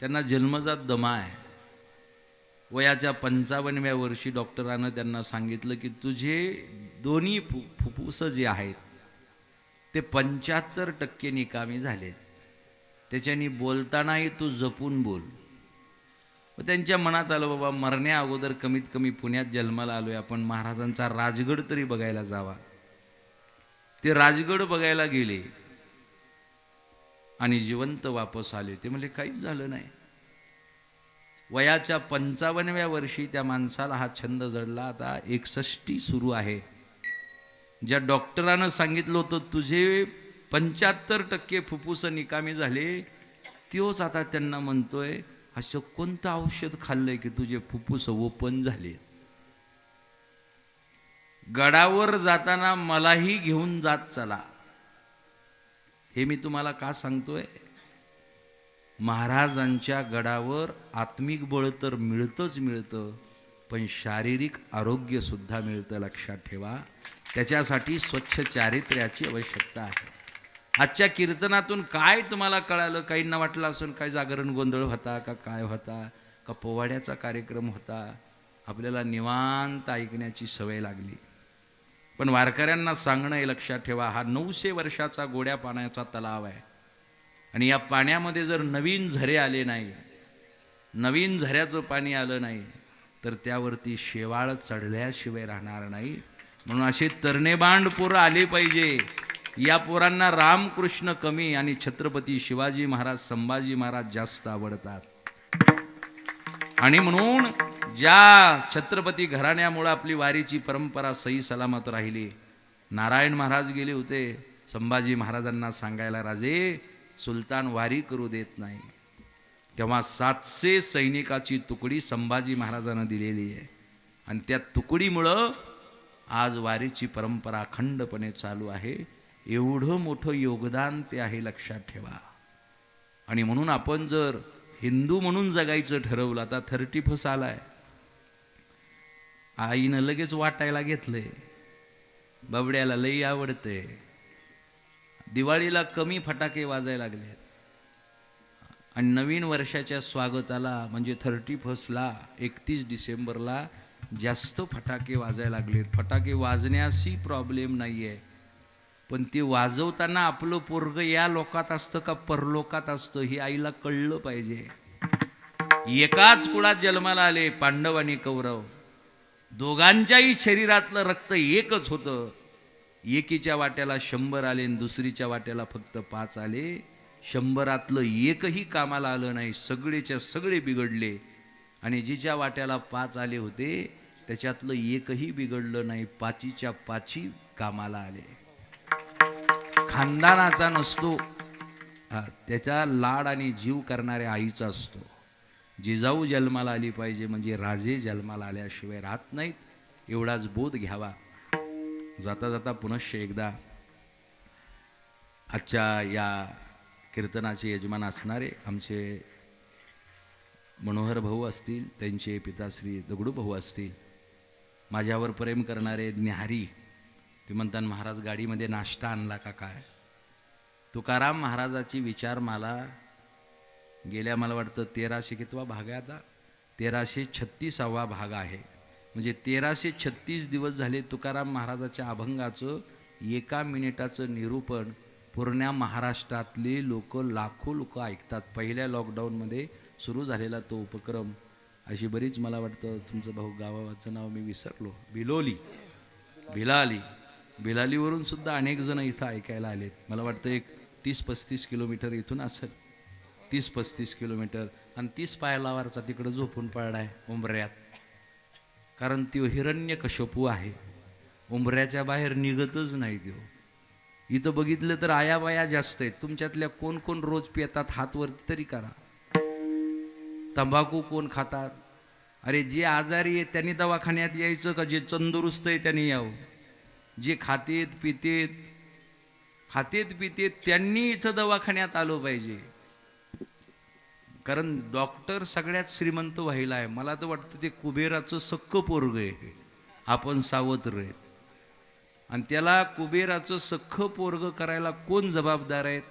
त्यांना जन्मजात दमा आहे. वयाच्या पंचावन्नव्या वर्षी डॉक्टरानं त्यांना सांगितलं की तुझे दोन्ही फु फुफ्फुसं जे आहेत ते पंच्याहत्तर टक्के निकामी झाले त्याच्यानी बोलतानाही तू जपून बोल. मग त्यांच्या मनात आलं बाबा मरण्या अगोदर कमीत कमी पुण्यात जन्माला आलोय आपण. महाराजांचा राजगड तरी बघायला जावा. ते राजगड बघायला गेले आणि जिवंत वापस आले. ते म्हणजे काहीच झालं नाही. वयाच्या पंचावन्नव्या वर्षी त्या माणसाला हा छंद जडला. आता एकसष्टी सुरू आहे. ज्या डॉक्टरानं सांगितलं होतं तुझे पंच्याहत्तर टक्के फुफ्फुसं निकामी झाले त्योच आता त्यांना म्हणतोय असं कोणतं औषध खाल्लंय की तुझे फुफ्फुस ओपन झाले? गडावर जाताना मलाही घेऊन जात चला. हे मी तुम्हाला का सांगतोय? महाराजांच्या गडावर आत्मिक बळ तर मिळतंच मिळतं पण शारीरिक आरोग्यसुद्धा मिळतं लक्षात ठेवा. त्याच्यासाठी स्वच्छ चारित्र्याची आवश्यकता आहे. आजच्या कीर्तनातून काय तुम्हाला कळालं? काहींना वाटलं असून काय जागरण गोंधळ होता का काय होता का पोवाड्याचा कार्यक्रम होता? आपल्याला निवांत ऐकण्याची सवय लागली. पण वारकऱ्यांना सांगणं हे लक्षात ठेवा हा नऊशे वर्षाचा गोड्या पाण्याचा तलाव आहे. आणि या पाण्यामध्ये जर नवीन झरे आले नाही नवीन झऱ्याचं पाणी आलं नाही तर त्यावरती शेवाळ चढल्याशिवाय राहणार नाही. म्हणून असे तरणेबांड पोरं आले पाहिजे. या पोरांना रामकृष्ण कमी आणि छत्रपती शिवाजी महाराज संभाजी महाराज जास्त आवडतात. आणि म्हणून ज्या छत्रपती घराण्यामुळं आपली वारीची परंपरा सही सलामत राहिली नारायण महाराज गेले होते संभाजी महाराजांना सांगायला राजे सुलतान वारी करू देत नाही. तेव्हा सातशे सैनिकाची तुकडी संभाजी महाराजांना दिलेली आहे. आणि त्या तुकडीमुळं आज वारीची परंपरा अखंडपणे चालू आहे. एवढं मोठं योगदान ते आहे लक्षात ठेवा. आणि म्हणून आपण जर हिंदू म्हणून जगायचं ठरवलं आता थर्टी फस आलाय. आईनं लगेच वाटायला घेतलंय. बबड्याला लई आवडते दिवाळीला कमी फटाके वाजायला लागले आहेत. आणि नवीन वर्षाच्या स्वागताला म्हणजे थर्टी फर्स्टला एकतीस डिसेंबरला जास्त फटाके वाजायला लागलेत फटाके वाजण्याशी प्रॉब्लेम नाही आहे पण ते वाजवताना आपलं पोरग या लोकात असतं का परलोकात असतं हे आईला कळलं पाहिजे. एकाच कुळात जन्माला आले पांडव आणि कौरव. दोघांच्याही शरीरातलं रक्त एकच होतं. एकीच्या वाट्याला शंभर आले आणि दुसरीच्या वाट्याला फक्त पाच आले. शंभरातलं एकही कामाला आलं नाही. सगळेच्या सगळे बिघडले. आणि जिच्या वाट्याला पाच आले होते त्याच्यातलं एकही बिघडलं नाही. पाचीच्या पाची कामाला आले. खानदानाचा नसतो. हा, त्याच्या लाड आणि जीव करणाऱ्या आईचा असतो. जिजाऊ जन्माला आली पाहिजे म्हणजे राजे जन्माला आल्याशिवाय राहत नाहीत. एवढाच बोध घ्यावा. जाता जाता पुनश्च एकदा आजच्या या कीर्तनाचे यजमान असणारे आमचे मनोहर भाऊ असतील त्यांचे पिताश्री दगडू भाऊ असतील माझ्यावर प्रेम करणारे न्याहारी ते म्हणतात महाराज गाडीमध्ये नाश्ता आणला का काय तुकाराम महाराजाची विचार मला गेल्या मला वाटतं तेराशे कितवा भाग आहे आता? तेराशे छत्तीसावा भाग आहे. म्हणजे तेराशे छत्तीस दिवस झाले तुकाराम महाराजाच्या अभंगाचं एका मिनिटाचं निरूपण पूर्ण महाराष्ट्रातले लोक लाखो लोक ऐकतात. पहिल्या लॉकडाऊनमध्ये सुरू झालेला तो उपक्रम अशी बरीच मला वाटतं तुमचं भाऊ गावाचं नाव मी विसरलो. बिलोली भिलाली. भिलालीवरून सुद्धा अनेक जण इथं ऐकायला आलेत. मला वाटतं एक तीस पस्तीस किलोमीटर इथून असेल. तीस पस्तीस किलोमीटर. आणि तीस पायलावारचा तिकडं झोपून पडलाय उंबऱ्यात. कारण तो हिरण्य कशपू आहे. उंबऱ्याच्या बाहेर निघतच नाही तो इथं बघितलं तर आयाबाया जास्त आहेत. तुमच्यातल्या कोण कोण रोज पितात हातवरती तरी करा. तंबाखू कोण खातात? अरे जे आजारी आहे त्यांनी दवाखान्यात यायचं का? जे तंदुरुस्त आहे त्यांनी यावं. जे खातेत पितेत खातेत पितेत त्यांनी इथं दवाखान्यात आलो पाहिजे. कारण डॉक्टर सगळ्यात श्रीमंत व्हायला आहे. मला तर वाटतं ते कुबेराचं सक्क पोरग आहे आपण सावत्र आहेत. आणि त्याला कुबेराचं सख्ख पोरग करायला कोण जबाबदार आहेत?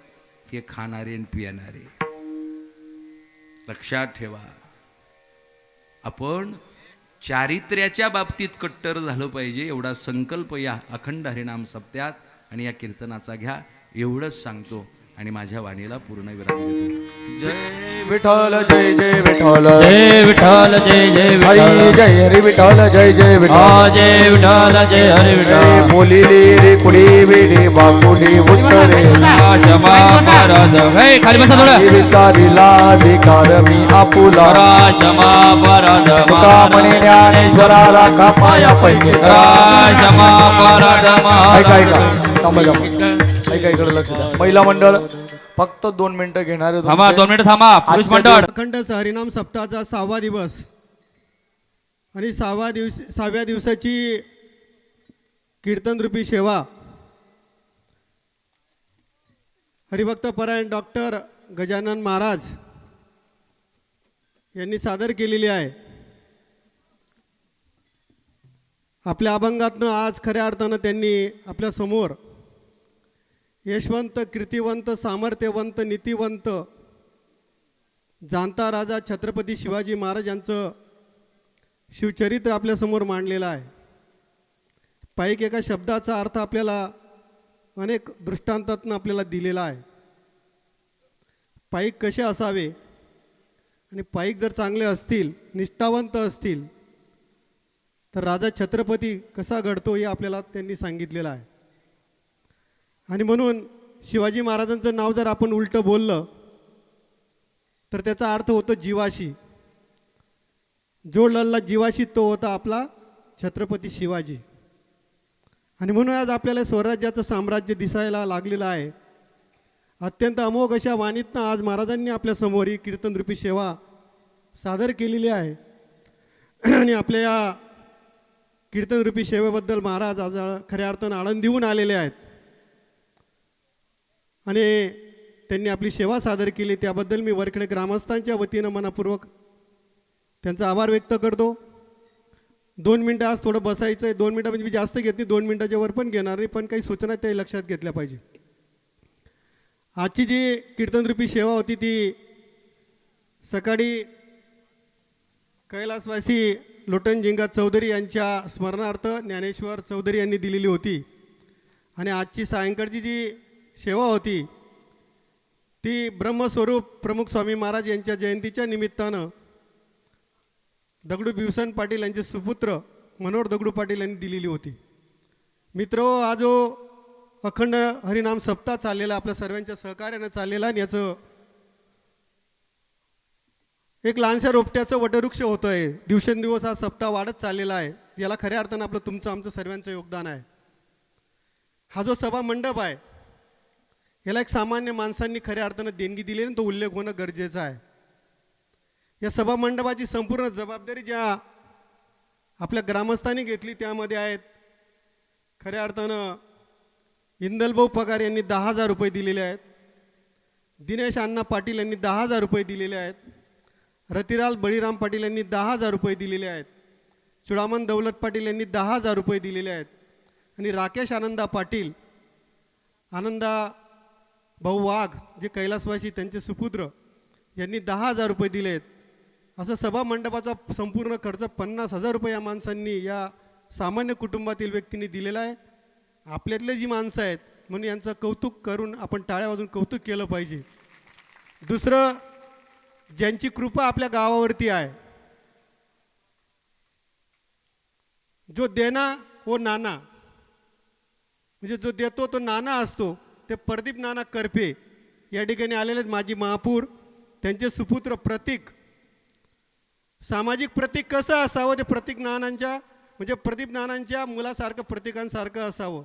हे खाणारे आणि पिणारे. लक्षात ठेवा. आपण चारित्र्याच्या बाबतीत कट्टर झालं पाहिजे एवढा संकल्प या अखंड हरिणाम सप्त्यात आणि या कीर्तनाचा घ्या. एवढंच सांगतो. आणि माझ्या वाणीला पूर्ण विराम देतो. जय विठ्ठल जय जय विठ्ठल. जय विठ्ठल जय जय विठ्ठल. जय हरी विठ्ठल जय जय विठ्ठल. जय विठ्ठल जय हरी विठ्ठल. बोलिले रे कुडी वेडी बाकुडी उत्तरे. क्षमा परद. हे खाली बसा थोडं. विचारिला धिकार मी आपुला. करा क्षमा परद. तुका म्हणे ज्ञानेश्वराला कापाया पैकी. करा क्षमा परद. ऐका ऐका. थांबा थांबा. ऐका इकडे लक्ष द्या. महिला मंडळ फक्त दोन मिनिटं घेणारे थांबा. दोन मिनिटं थांबा. पुरुष मंडळ. अखंड हरिनाम सप्ताहाचा सहावा दिवस. आणि सहावा दिवस सहाव्या दिवसाची कीर्तनरूपी सेवा. हरिभक्त परायण डॉक्टर गजानन महाराज यांनी सादर केलेली आहे. आपल्या अभंगातनं आज खऱ्या अर्थानं त्यांनी आपल्यासमोर यशवंत कीर्तिवंत सामर्थ्यवंत नीतिवंत. जाणता राजा छत्रपती शिवाजी महाराज यांचं शिवचरित्र आपल्यासमोर मांडलेलं आहे. पाईक एका शब्दाचा अर्थ आपल्याला अनेक दृष्टांतातनं आपल्याला दिलेला आहे. पाईक कसे असावे? आणि पाईक जर चांगले असतील निष्ठावंत असतील तर राजा छत्रपती कसा घडतो हे आपल्याला त्यांनी सांगितलेलं आहे. आणि म्हणून शिवाजी महाराजांचं नाव जर आपण उलटं बोललं तर त्याचा अर्थ होतो जीवाशी. जो लढला जीवाशी तो होता आपला छत्रपती शिवाजी. आणि म्हणून आज आपल्याला स्वराज्याचं साम्राज्य दिसायला लागलेलं आहे. अत्यंत अमोघ अशा वाणीतनं आज महाराजांनी आपल्यासमोर ही कीर्तनरूपी सेवा सादर केलेली आहे. आणि आपल्या या कीर्तनरूपी सेवेबद्दल महाराज आज खऱ्या अर्थानं आळंदीहून आलेले आहेत. आणि त्यांनी आपली सेवा सादर केली. त्याबद्दल मी वरकडे ग्रामस्थांच्या वतीनं मनापूर्वक त्यांचा आभार व्यक्त करतो. दोन मिनटं आज थोडं बसायचं आहे दोन मिनटं म्हणजे मी जास्त घेत नाही. दोन मिनटाच्या वर पण घेणार नाही. पण काही सूचना त्या लक्षात घेतल्या पाहिजे. आजची जी कीर्तनरूपी सेवा होती ती सकाळी कैलासवासी लोटनजिंगा चौधरी यांच्या स्मरणार्थ ज्ञानेश्वर चौधरी यांनी दिलेली होती. आणि आजची सायंकाळची जी सेवा होती. ती ब्रह्मस्वरूप प्रमुख स्वामी महाराज यांच्या जयंतीच्या निमित्तानं दगडू भिवसन पाटील यांचे सुपुत्र मनोहर दगडू पाटील यांनी दिलेली होती. मित्र हा जो हो अखंड हरिनाम सप्ताह चाललेला आपल्या सर्वांच्या सहकार्यानं चाललेला आणि याचं एक लहानशा रोपट्याचं वटवृक्ष होतं आहे दिवसेंदिवस हा सप्ताह वाढत चाललेला आहे. याला खऱ्या अर्थानं आपलं तुमचं आमचं सर्वांचं योगदान आहे. हा जो सभा मंडप आहे याला एक सामान्य माणसांनी खऱ्या अर्थानं देणगी दिली आणि तो उल्लेख होणं गरजेचं आहे. या सभा मंडपाची संपूर्ण जबाबदारी ज्या आपल्या ग्रामस्थांनी घेतली त्यामध्ये आहेत. खऱ्या अर्थानं इंदलभाऊ पगार यांनी दहा हजार रुपये दिलेले आहेत. दिनेश अण्णा पाटील यांनी दहा हजार रुपये दिलेले आहेत. रतिलाल बळीराम पाटील यांनी दहा हजार रुपये दिलेले आहेत. चुडामन दौलत पाटील यांनी दहा हजार रुपये दिलेले आहेत. आणि राकेश आनंदा पाटील आनंदा भाऊ वाघ जे कैलासवासी त्यांचे सुपुत्र यांनी दहा हजार रुपये दिले आहेत असं सभा मंडपाचा संपूर्ण खर्च पन्नास हजार रुपये या माणसांनी या सामान्य कुटुंबातील व्यक्तींनी दिलेला आहे. आपल्यातले जी माणसं आहेत म्हणून यांचं कौतुक करून आपण टाळ्या वाजून कौतुक केलं पाहिजे. दुसरं ज्यांची कृपा आपल्या गावावरती आहे जो देना वो नाना म्हणजे जो देतो तो नाना असतो ते प्रदीप नाना करपे या ठिकाणी आलेले आहेत माजी महापूर. त्यांचे सुपुत्र प्रतीक. सामाजिक प्रतीक कसं असावं? ते प्रतीक नानांच्या म्हणजे प्रदीप नानांच्या मुलासारखं प्रतीकांसारखं असावं.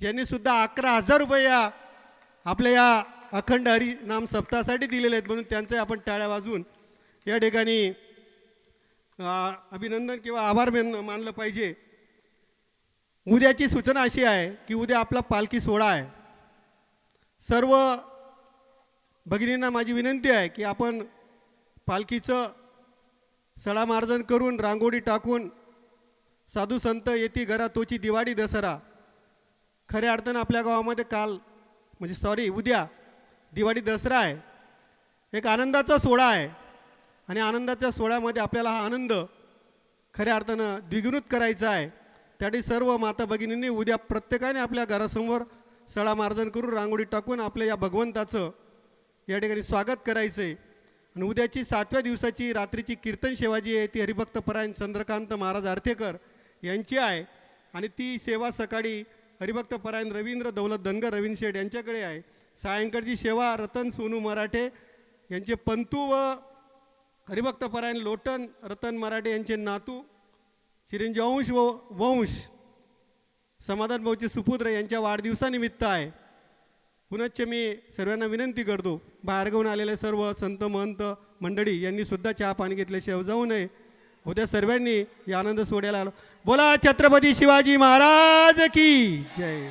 यांनी सुद्धा अकरा हजार रुपये या आपल्या या अखंड हरी नाम सप्ताहासाठी दिलेले आहेत म्हणून त्यांचे आपण टाळ्या वाजवून या ठिकाणी अभिनंदन किंवा आभार मान मानलं पाहिजे. उद्याची सूचना अशी आहे की उद्या आपला पालखी सोहळा आहे. सर्व भगिनींना माझी विनंती आहे की आपण पालखीचं सडामार्जन करून रांगोळी टाकून साधू संत येती घरा तोची दिवाळी दसरा खऱ्या अर्थानं आपल्या गावामध्ये काल म्हणजे सॉरी उद्या दिवाळी दसरा आहे. एक आनंदाचा सोहळा आहे आणि आनंदाच्या सोहळ्यामध्ये आपल्याला हा आनंद खऱ्या अर्थानं द्विगुणित करायचा आहे. त्यासाठी सर्व माता भगिनींनी उद्या प्रत्येकाने आपल्या घरासमोर सडा मार्जन करून रांगोळी टाकून आपल्या या भगवंताचं या ठिकाणी स्वागत करायचं आहे आणि उद्याची सातव्या दिवसाची रात्रीची कीर्तन सेवा जी आहे ती हरिभक्त परायण चंद्रकांत महाराज आर्थेकर यांची आहे. आणि ती सेवा सकाळी हरिभक्त परायण रवींद्र दौलत धनगर रवींद्र शेठ यांच्याकडे आहे. सायंकाळची सेवा रतन सोनू मराठे यांचे पंतू व हरिभक्त परायण लोटन रतन मराठे यांचे नातू चिरंजीवंश व वंश समाधान भाऊचे सुपुत्र यांच्या वाढदिवसानिमित्त आहे. पुनश्च मी सर्वांना विनंती करतो बाहेरगावून आलेले सर्व संत महंत मंडळी यांनीसुद्धा चहा पाणी घेतल्याशिवाय जाऊ नये. उद्या सर्वांनी या आनंद सोडायला आलो. बोला छत्रपती शिवाजी महाराज की जय.